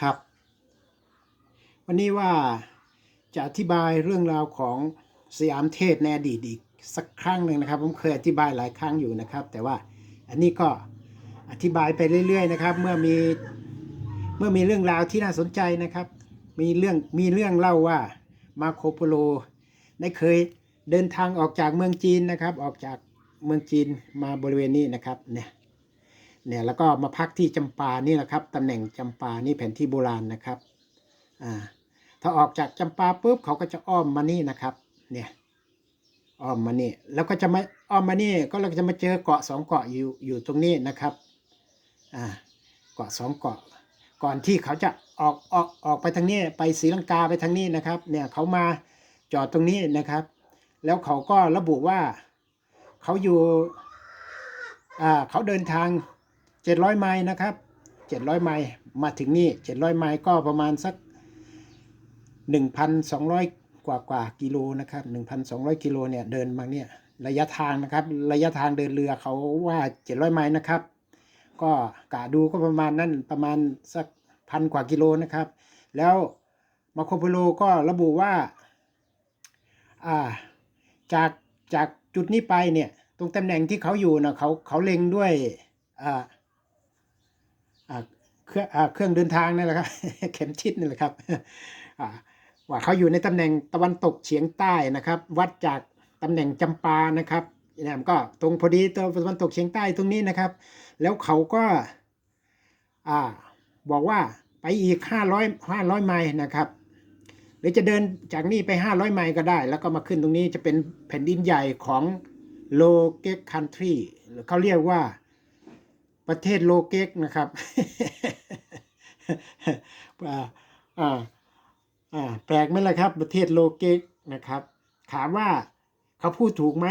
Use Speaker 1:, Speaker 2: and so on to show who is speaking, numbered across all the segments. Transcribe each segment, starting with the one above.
Speaker 1: ครับ วันนี้ว่าจะอธิบายเรื่องราวของสยามเทพในอดีตอีกสักครั้งหนึ่งนะครับ ผมเคยอธิบายหลายครั้งอยู่นะครับ แต่ว่าอันนี้ก็อธิบายไปเรื่อย ๆ นะครับ เมื่อมีเมื่อมีเรื่องราวที่น่าสนใจนะครับ มีเรื่องมีเรื่องเล่าว่ามาโคโปโลได้เคยเดินทางออกจากเมืองจีนนะครับ ออกจากเมืองจีนมาบริเวณนี้นะครับเนี่ย เนี่ยแล้วก็มาพักที่จำปานี่แหละครับตำแหน่งจำปานี่แผนที่โบราณนะครับอ่าถ้าออกจากจำปาปุ๊บเขาก็จะอ้อมมานี่นะครับเนี่ยอ้อมมานี่แล้วก็จะมาอ้อมมานี่ก็เราจะมาเจอเกาะสองเกาะอยู่อยู่ตรงนี้นะครับอ่าเกาะสองเกาะก่อนที่เขาจะออกออกออกไปทางนี้ไปศรีลังกาไปทางนี้นะครับเนี่ยเขามาจอดตรงนี้นะครับ แล้วเขาก็ระบุว่าเขาอยู่อ่าเขาเดินทาง 700 ไมล์นะครับ 700 ไมล์มาถึงนี่ 700 ไมล์ก็ประมาณสัก 1,200 กว่ากว่ากิโลนะครับ 1,200 กิโลเนี่ยเดินมาเนี่ยระยะทางนะครับ ระยะทางเดินเรือเขาว่า 700 ไมล์นะครับ ก็กะดูก็ประมาณนั้นประมาณสักพันกว่ากิโลนะครับ แล้วมาโคโปโลก็ระบุว่าอ่าจากจากจุดนี้ไปเนี่ย ตรงตำแหน่งที่เขาอยู่นะเขาเขาเล็งด้วยอ่า เครื่องเครื่องเดินทางนั่นแหละครับเข็มทิศนั่แหละครับว่าเขาอยู่ในตำแหน่งตะวันตกเฉียงใต้นะครับ วัดจากตำแหน่งจำปานะครับนี่มก็ตรงพอดีตะวันตกเฉียงใต้ตรงนี้นะครับ แล้วเขาก็อ่าบอกว่าไปอีก 500 500 ไมล์นะครับ หรือจะเดินจากนี่ไป 500 ไมล์ก็ได้ แล้วก็มาขึ้นตรงนี้จะเป็นแผ่นดินใหญ่ของโลเกกคันทรีเขาเรียกว่า ประเทศโลเกกนะครับแปลกไหมล่ะครับ ประเทศโลเกกนะครับ ถามว่าเขาพูดถูกไหม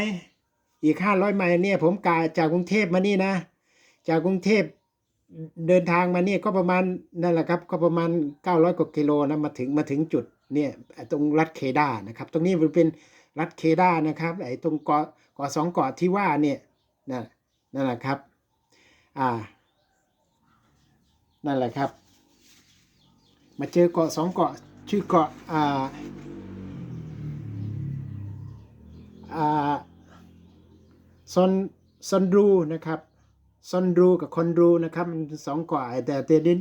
Speaker 1: อีกห้าร้อยไมล์เนี่ยผมกาจากกรุงเทพมานี่นะ จากกรุงเทพเดินทางมาเนี่ก็ประมาณนั่นแหละครับ ก็ประมาณเก้าร้อยกว่ากิโลนะมาถึงมาถึงจุดเนี่ยตรงรัฐเคดานะครับ ตรงนี้มันเป็นรัฐเคดานะครับไอ้ตรงเกาะเกาะสองเกาะที่ว่าเนี่ยนั่นนั่นแหละครับ อ่า นั่นแหละครับ มาเจอเกาะสองเกาะชื่อเกาะอ่าอ่าซอนซอนรูนะครับซอนรูกับคอนรูนะครับมันสองเกาะแต่แต่ดิน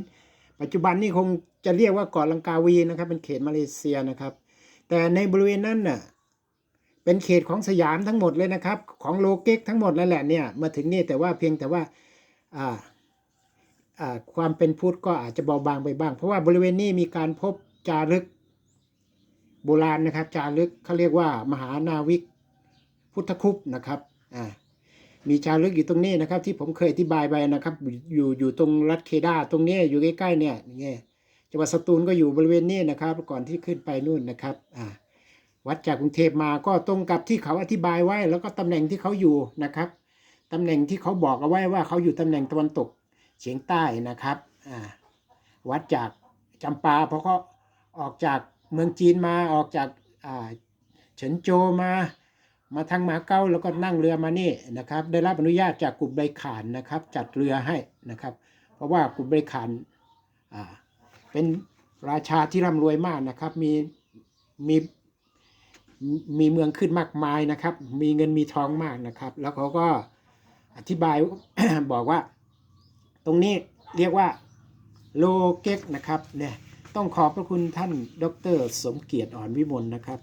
Speaker 1: ปัจจุบันนี่คงจะเรียกว่าเกาะลังกาวีนะครับ เป็นเขตมาเลเซียนะครับ แต่ในบริเวณนั้นน่ะเป็นเขตของสยามทั้งหมดเลยนะครับ ของโลเก็กทั้งหมดแล้วแหละเนี่ยมาถึงนี่แต่ว่าเพียงแต่ว่า ความเป็นพุทธก็อาจจะเบาบางไปบ้าง เพราะว่าบริเวณนี้มีการพบจารึกโบราณนะครับ จารึกเขาเรียกว่า มหานาวิกพุทธคุปต์นะครับมีจารึกอยู่ตรงนี้นะครับ ที่ผมเคยอธิบายไปนะครับ อยู่อยู่ตรงรัฐเคดาตรงนี้อยู่ใกล้ๆเนี่ยเนี่ยจังหวัดสตูลก็อยู่บริเวณนี้นะครับ ก่อนที่ขึ้นไปนู่นนะครับวัดจากกรุงเทพมาก็ตรงกับที่เขาอธิบายไว้ แล้วก็ตำแหน่งที่เขาอยู่นะครับ ตำแหน่งที่เขาบอกเอาไว้ว่าเขาอยู่ตำแหน่งตะวันตกเฉียงใต้นะครับวัดจากจำปาเพราะเขาออกจากเมืองจีนมาออกจากเฉินโจมามาทางมาเก้าแล้วก็นั่งเรือมานี่นะครับ ได้รับอนุญาตจากกลุ่มใบขานนะครับ จัดเรือให้นะครับ เพราะว่ากลุ่มใบขานเป็นราชาที่ร่ำรวยมากนะครับ มีมีมีเมืองขึ้นมากมายนะครับ มีเงินมีทองมากนะครับ แล้วเขาก็ อธิบายบอกว่า ตรงนี้เรียกว่าโลเก็กนะครับเนี่ยต้องขอบพระคุณท่านดร สมเกียรติอ่อนวิมลนะครับ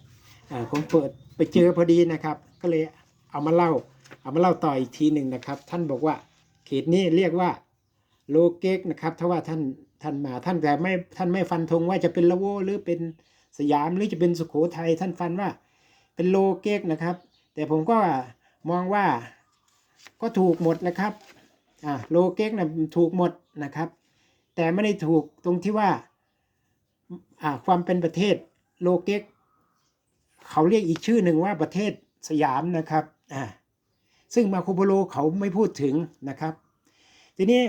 Speaker 1: ผมเปิดไปเจอพอดีนะครับ ก็เลยเอามาเล่า เอามาเล่าต่ออีกทีหนึ่งนะครับ ท่านบอกว่าเขตนี้เรียกว่าโลเกกนะครับถ้าว่าท่านท่านมาท่านแต่ไม่ท่านไม่ฟันธงว่าจะเป็นละโวหรือเป็นสยามหรือจะเป็นสุโขทัยท่านฟันว่าเป็นโลเกกนะครับ แต่ผมก็มองว่า ก็ถูกหมดนะครับอ่าโลเกกนะถูกหมดนะครับ แต่ไม่ได้ถูกตรงที่ว่าอ่าความเป็นประเทศโลเกกเขาเรียกอีกชื่อหนึ่งว่าประเทศสยามนะครับอ่าซึ่งมาโคโปโลเขาไม่พูดถึงนะครับ ทีนี้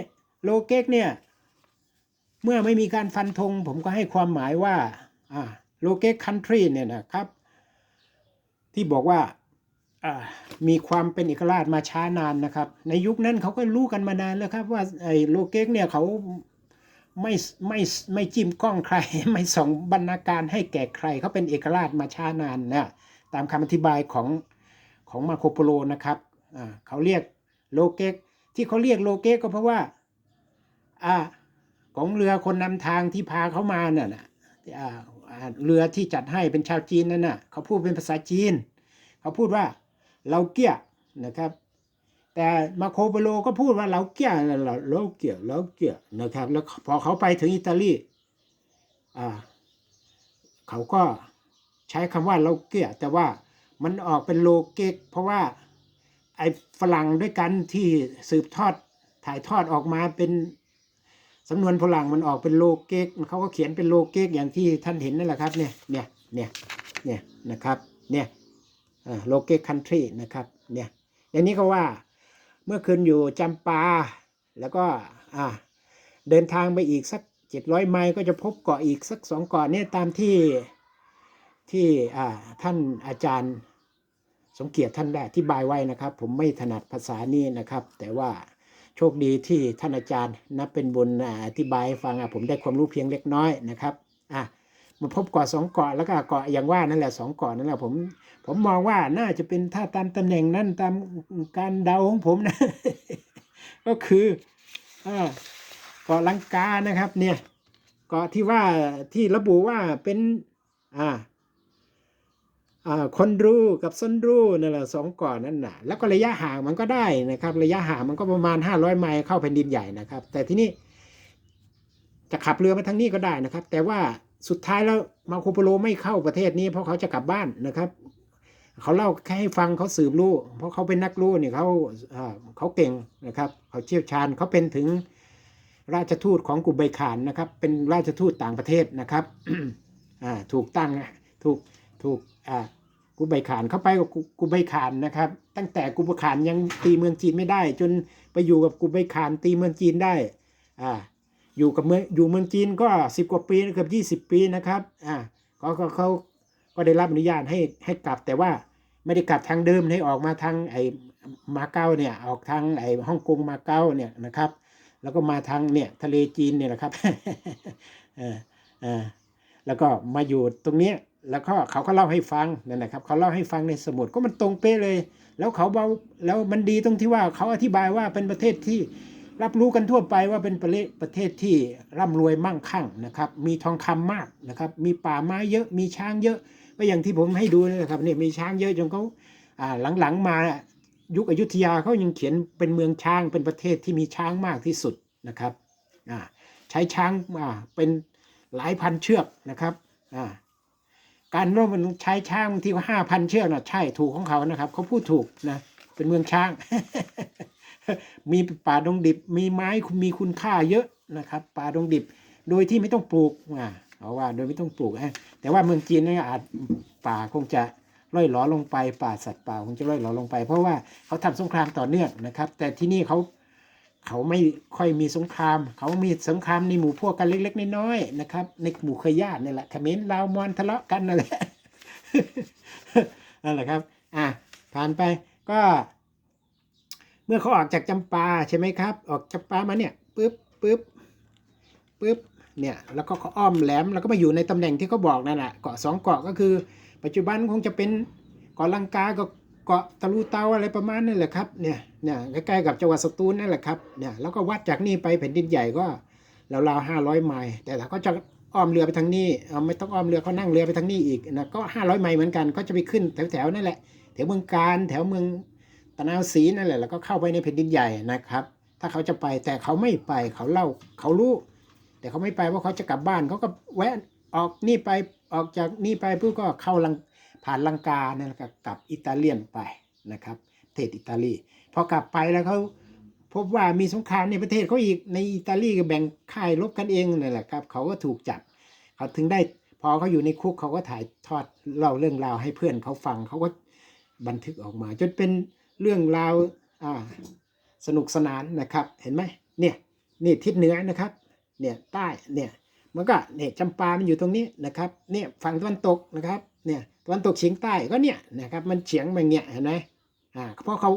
Speaker 1: โลเกกเนี่ยเมื่อไม่มีการฟันธงผมก็ให้ความหมายว่าอ่าโลเกกคันทรีเนี่ยนะครับ ที่บอกว่า มีความเป็นเอกราชมาช้านานนะครับ ในยุคนั้นเขาก็รู้กันมานานแล้วครับ ว่าไอ้โลเกกเนี่ยเขาไม่ไม่ไม่จิ้มกล้องใคร ไม่ส่งบรรณาการให้แก่ใครเขาเป็นเอกราชมาช้านานนะตามคำอธิบายของของมาโคโปโลนะครับเขาเรียกโลเกกที่เขาเรียกโลเกกก็เพราะว่าอ่าของเรือคนนำทางที่พาเขามาเนี่ยนะเรือที่จัดให้เป็นชาวจีนนั่นน่ะเขาพูดเป็นภาษาจีน เขาพูดว่า เราเกี้ยนะครับ แต่มาโคโปโลก็พูดว่าเราเกี้ยเราเกี้ยเราเกี้ยนะครับ แล้วพอเขาไปถึงอิตาลีอ่าเขาก็ใช้คำว่าเราเกี้ยแต่ว่ามันออกเป็นโลเกกเพราะว่าไอ้ฝรั่งด้วยกันที่สืบทอดถ่ายทอดออกมาเป็นสำนวนฝรั่งมันออกเป็นโลเกกเขาก็เขียนเป็นโลเกกอย่างที่ท่านเห็นนั่นแหละครับเนี่ยเนี่ยเนี่ยเนี่ยนะครับเนี่ย โลเกคันทรีนะครับเนี่ยอย่างนี้ก็ว่าเมื่อคืนอยู่จำปา แล้วก็อ่าเดินทางไปอีกสักเจ็ดร้อยไมล์ก็จะพบเกาะอีกสักสองเกาะเนี่ยตามที่ที่อ่าท่านอาจารย์สมเกียรติท่านได้อธิบายไว้นะครับ ผมไม่ถนัดภาษานี้นะครับ แต่ว่าโชคดีที่ท่านอาจารย์นับเป็นบุญอธิบายฟังอะผมได้ความรู้เพียงเล็กน้อยนะครับอะ มาพบเกาะสองเกาะแล้วก็เกาะอย่างว่านั่นแหละสองเกาะนั่นแหละผมผมมองว่าน่าจะเป็นถ้าตามตำแหน่งนั้นตามการเดาของผมนะ ก็คือเกาะลังกานะครับ เนี่ยเกาะที่ว่าที่ระบุว่าเป็นอ่าอ่าคนรู้กับซนรู้นั่นแหละสองเกาะนั่นน่ะแล้วก็ระยะห่างมันก็ได้นะครับ ระยะห่างมันก็ประมาณ 500 ไมล์เข้าแผ่นดินใหญ่นะครับ แต่ที่นี่จะขับเรือมาทางนี้ก็ได้นะครับ แต่ว่า สุดท้ายแล้วมาโคโปโลไม่เข้าประเทศนี้เพราะเขาจะกลับบ้านนะครับ เขาเล่าแค่ให้ฟังเขาสืบรู้ เพราะเขาเป็นนักรู้เนี่ยเขาเขาเก่งนะครับ เขาเชี่ยวชาญเขาเป็นถึงราชทูตของกุบไบขานนะครับ เป็นราชทูตต่างประเทศนะครับถูกตั้งถูกถูกกุบไบขานเข้าไปกับกุกุบไบขานนะครับ ตั้งแต่กุบไบขานยังตีเมืองจีนไม่ได้ จนไปอยู่กับกุบไบขานตีเมืองจีนได้อ่า อยู่กับเมืองอยู่เมืองจีนก็สิบกว่าปีเกือบยี่สิบปีนะครับอ่าเขาเขาเขาก็ได้รับอนุญาตให้ให้กลับแต่ว่าไม่ได้กลับทางเดิมให้ออกมาทางไอ้มาเก๊าเนี่ยออกทางไอ้ฮ่องกงมาเก๊าเนี่ยนะครับ แล้วก็มาทางเนี่ยทะเลจีนเนี่ยนะครับเออเออแล้วก็มาอยู่ตรงเนี้ยแล้วก็เขาก็เล่าให้ฟังนั่นนะครับ เขาเล่าให้ฟังในสมุดก็มันตรงเป๊ะเลย แล้วเขาเบาแล้วมันดีตรงที่ว่าเขาอธิบายว่าเป็นประเทศที่ รับรู้กันทั่วไปว่าเป็นประเทศประเทศที่ร่ำรวยมั่งคั่งนะครับ มีทองคำมากนะครับ มีป่าไม้เยอะ มีช้างเยอะ ก็อย่างที่ผมให้ดูนะครับเนี่ยมีช้างเยอะจนเขาหลังๆมายุคอยุธยาเขายังเขียนเป็นเมืองช้างเป็นประเทศที่มีช้างมากที่สุดนะครับใช้ช้างเป็นหลายพันเชือกนะครับการร่วมมันใช้ช้างบางที่ว่าห้าพันเชือกนะใช่ถูกของเขานะครับเขาพูดถูกนะเป็นเมืองช้าง มีป่าดงดิบ มีไม้มีคุณค่าเยอะนะครับ ป่าดงดิบ โดยที่ไม่ต้องปลูกอ่าเอาว่าโดยไม่ต้องปลูกฮะแต่ว่าเมืองจีนเนี่ยอาจป่าคงจะร่อยหลอลงไป ป่าสัตว์ป่าคงจะร่อยหลอลงไป เพราะว่าเขาทำสงครามต่อเนื่องนะครับ แต่ที่นี่เขาเขาไม่ค่อยมีสงคราม เขามีสงครามในหมู่พวกกันเล็ก ๆ น้อยๆนะครับ ในหมู่เคยญาตินี่แหละเขมรลาวมอญทะเลาะกันนั่นแหละนั่นแหละครับ อะผ่านไปก็ เมื่อเขาออกจากจำปาใช่ไหมครับ ออกจำปามาเนี่ยปึ๊บปึ๊บปึ๊บเนี่ยแล้วก็เขาอ้อมแหลมแล้วก็มาอยู่ในตำแหน่งที่เขาบอกนั่นแหละเกาะสองเกาะก็คือ ปัจจุบันคงจะเป็นเกาะลังกากับเกาะตะลูเตาอะไรประมาณนั่นแหละครับเนี่ยเนี่ยใกล้ๆกับจังหวัดสตูลนั่นแหละครับเนี่ยแล้วก็วัดจากนี่ไปแผ่นดินใหญ่ก็ราวๆห้าร้อยไมล์แต่ถ้าเขาจะอ้อมเรือไปทางนี้เอาไม่ต้องอ้อมเรือเขานั่งเรือไปทางนี้อีกนะก็ห้าร้อยไมล์เหมือนกันก็จะไปขึ้นแถวๆนั่นแหละแถวเมืองการแถวเมือง ตะนาวศรีนั่นแหละแล้วก็เข้าไปในแผ่นดินใหญ่นะครับ ถ้าเขาจะไปแต่เขาไม่ไปเขาเล่าเขารู้ แต่เขาไม่ไปว่าเขาจะกลับบ้านเขาก็แวะออกนี่ไปออกจากนี่ไปปุ๊บก็เข้าลังผ่านลังกาเนั่นแหละก็กลับอิตาเลียนไปนะครับประเทศอิตาลีพอกลับไปแล้วเขาพบว่ามีสงครามในประเทศเขาอีกในอิตาลีก็แบ่งค่ายรบกันเองนั่นแหละครับเขาก็ถูกจับเขาถึงได้พอเขาอยู่ในคุกเขาก็ถ่ายทอดเล่าเรื่องราวให้เพื่อนเขาฟังเขาก็บันทึกออกมาจนเป็น เรื่องราวาสนุกสนานนะครับ เห็นไหมเนี่ยนี่ทิศเหนือนะครับ เนี่ยใต้เนี่ยมันก็เนี่ยจำปามันอยู่ตรงนี้นะครับ เนี่ยฝั่งตะวันตกนะครับ เนี่ยตะวันตกเฉียงใต้ก็เนี่ยนะครับมันเฉียงแบบเนี้ยเห็นไหมอ่าเพราะเขา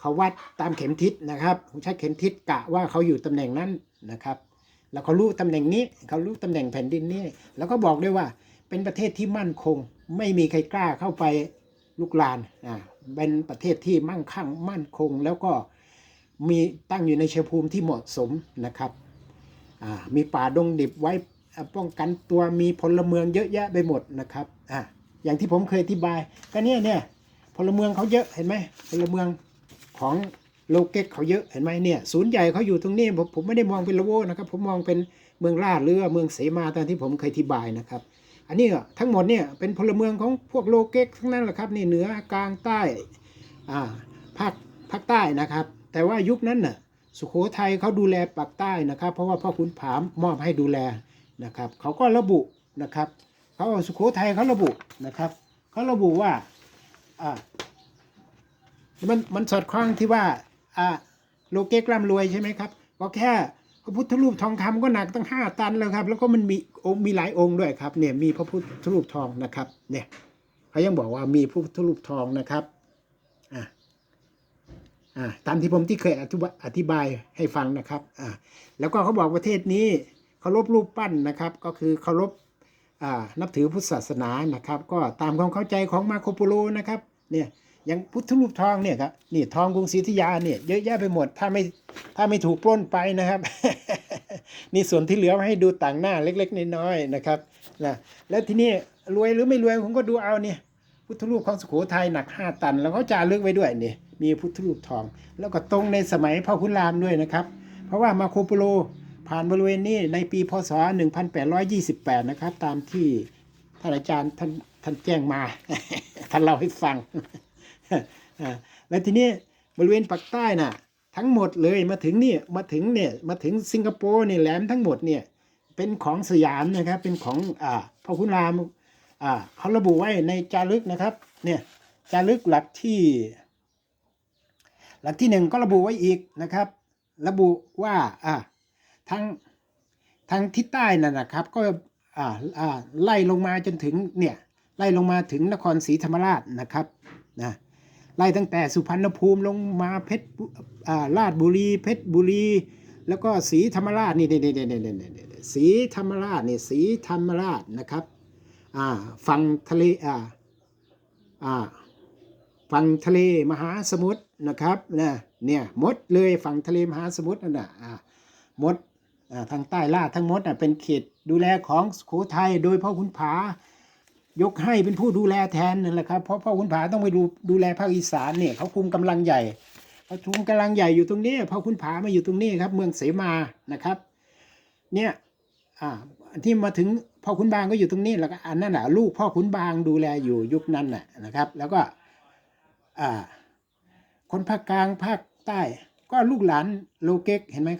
Speaker 1: เขาวัดตามเข็มทิศนะครับผมใช้เข็มทิศกะว่าเขาอยู่ตำแหน่งนั้นนะครับ แล้วเขารู้ตำแหน่งนี้เขารู้ตำแหน่งแผ่นดินนี้แล้วก็บอกด้วยว่าเป็นประเทศที่มั่นคง ไม่มีใครกล้าเข้าไป ลุกลานอ่าเป็นประเทศที่มั่งคั่งมั่นคง แล้วก็มีตั้งอยู่ในเชื้อภูมิที่เหมาะสมนะครับอ่ามีป่าดงดิบไว้ป้องกันตัวมีพลเมืองเยอะแยะไปหมดนะครับอ่าอย่างที่ผมเคยอธิบายก็เนี่ยเนี่ยพลเมืองเขาเยอะเห็นไหมพลเมืองของโลเก็กเขาเยอะเห็นไหมเนี่ยศูนย์ใหญ่เขาอยู่ตรงนี้ผมผมไม่ได้มองเป็นละโวนะครับ ผมมองเป็นเมืองลาดหรือเมืองเสมาตามที่ผมเคยอธิบายนะครับ อันนี้ทั้งหมดเนี่ยเป็นพลเมืองของพวกโลเก็กทั้งนั้นแหละครับนี่เหนือกลางใต้อ่าภาคภาคใต้นะครับ แต่ว่ายุคนั้นน่ะสุโขทัยเขาดูแลปากใต้นะครับ เพราะว่าพ่อขุนผามมอบให้ดูแลนะครับเขาก็ระบุนะครับเขาสุโขทัยเขาระบุนะครับเขาระบุว่าอ่ามันมันสอดคล้องที่ว่าอ่าโลเก็กร่ำรวยใช่ไหมครับก็แค่ พระพุทธรูปทองคำก็หนักตั้งห้าตันแล้วครับ แล้วก็มันมีองค์มีหลายองค์ด้วยครับเนี่ยมีพระพุทธรูปทองนะครับเนี่ยเขายังบอกว่ามีพระพุทธรูปทองนะครับอ่าอ่าตามที่ผมที่เคยอธิบายอธิบายให้ฟังนะครับอ่าแล้วก็เขาบอกประเทศนี้เคารพรูปปั้นนะครับ ก็คือเคารพอ่านับถือพุทธศาสนานะครับ ก็ตามความเข้าใจของมาโคโปโลนะครับเนี่ย อย่างพุทธรูปทองเนี่ยครับนี่ทองกรุงศรีอยุธยาเนี่ยเยอะแยะไปหมดถ้าไม่ถ้าไม่ถูกปล้นไปนะครับ นี่ส่วนที่เหลือมาให้ดูต่างหน้าเล็ก ๆ น้อยๆนะครับนะแล้วทีนี้รวยหรือไม่รวยผมก็ดูเอาเนี่ยพุทธรูปของสุโขทัยหนัก 5 ตัน แล้วเขาจารึกไว้ด้วยเนี่ยมีพุทธรูปทอง แล้วก็ตรงในสมัยพ่อขุนรามด้วยนะครับ เพราะว่ามาโคโปโลผ่านบริเวณนี้ในปีพศ 1828 นะครับ ตามที่ท่านอาจารย์ท่านท่านแจ้งมา ท่านเล่าให้ฟัง แล้วทีนี้บริเวณปากใต้น่ะทั้งหมดเลยมาถึงนี่มาถึงเนี่ยมาถึงสิงคโปร์เนี่ยแหลมทั้งหมดเนี่ยเป็นของสยามนะครับเป็นของอ่าพ่อคุณรามอ่าเขาระบุไว้ในจารึกนะครับเนี่ยจารึกหลักที่ หลักที่หนึ่งก็ระบุไว้อีกนะครับ ระบุว่าอ่าทางทางทิศใต้นั่นนะครับ ก็อ่าอ่าไล่ลงมาจนถึงเนี่ยไล่ลงมาถึงนครศรีธรรมราชนะครับนะ ไล่ตั้งแต่สุพรรณภูมิลงมาเพชรอ่าราชบุรีเพชรบุรี แล้วก็ศรีธรรมราชนี่นี่นี่นี่นี่นี่นี่ศรีธรรมราชนี่ศรีธรรมราชนะครับอ่าฝั่งทะเลอ่าอ่าฝั่งทะเลมหาสมุทรนะครับนะเนี่ยมดเลยฝั่งทะเลมหาสมุทรนั่นน่ะอ่ามดอ่าทางใต้ล่าทั้งหมดน่ะเป็นเขตดูแลของสุโขทัยโดยพ่อขุนผา ยกให้เป็นผู้ดูแลแทนนั่นแหละครับเพราะพ่อขุนผาต้องไปดูดูแลภาคอีสานเนี่ยเขาคุมกำลังใหญ่เขาคุมกำลังใหญ่อยู่ตรงนี้พ่อขุนผามาอยู่ตรงนี้ครับ เมืองเสมานะครับ เนี่ยอ่าที่มาถึงพ่อขุนบางก็อยู่ตรงนี้แล้วก็อันนั้นแหละลูกพ่อขุนบางดูแลอยู่ยุคนั้นน่ะนะครับ แล้วก็อ่าคนภาคกลางภาคใต้ ก็ลูกหลานโลเก็กเห็นไหม